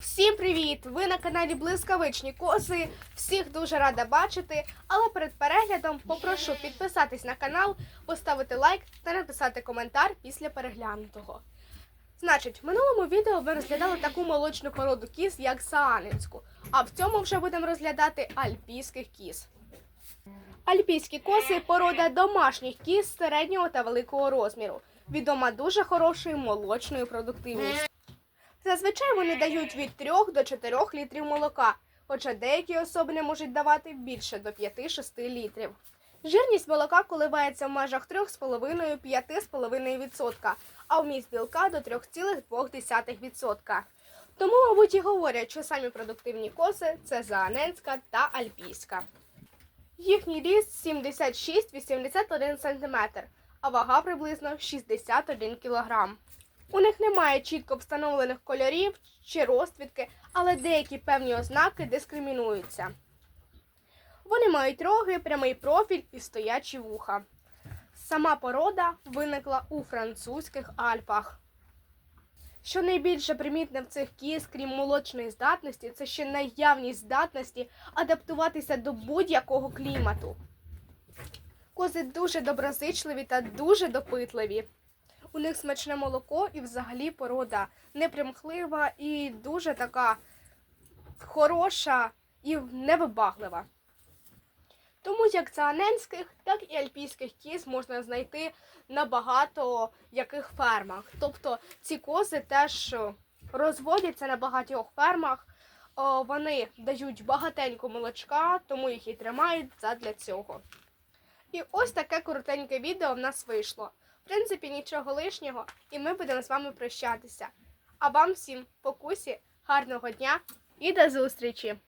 Всім привіт! Ви на каналі Блискавичні Коси. Всіх дуже рада бачити. Але перед переглядом попрошу підписатись на канал, поставити лайк та написати коментар після переглянутого. Значить, в минулому відео ми розглядали таку молочну породу кіз, як Саанинську, а в цьому вже будемо розглядати альпійських кіз. Альпійські коси порода домашніх кіз середнього та великого розміру, відома дуже хорошою молочною продуктивністю. Зазвичай вони дають від 3 до 4 літрів молока, хоча деякі особини можуть давати більше до 5-6 літрів. Жирність молока коливається в межах 3,5-5,5%, а вміст білка до 3,2%. Тому, мабуть, і говорять, що самі продуктивні коси це зааненська та альпійська. Їхній ріст 76-81 см, а вага приблизно 61 кг. У них немає чітко встановлених кольорів чи розцвітки, але деякі певні ознаки дискримінуються. Вони мають роги, прямий профіль і стоячі вуха. Сама порода виникла у французьких Альпах. Що найбільше примітне в цих кіз, крім молочної здатності, це ще наявність здатності адаптуватися до будь-якого клімату. Кози дуже доброзичливі та дуже допитливі. У них смачне молоко і взагалі порода непримхлива і дуже така хороша і невибаглива. Тому як цианенських, так і альпійських кіз можна знайти на багато яких фермах. Тобто ці кози теж е, розводяться на багатьох фермах. О, Вони дають багатенько молочка, тому їх і тримають задля цього. І ось таке коротеньке відео в нас вийшло. В принципі, нічого лишнього, і ми будемо з вами прощатися. А вам всім покусі, гарного дня і до зустрічі!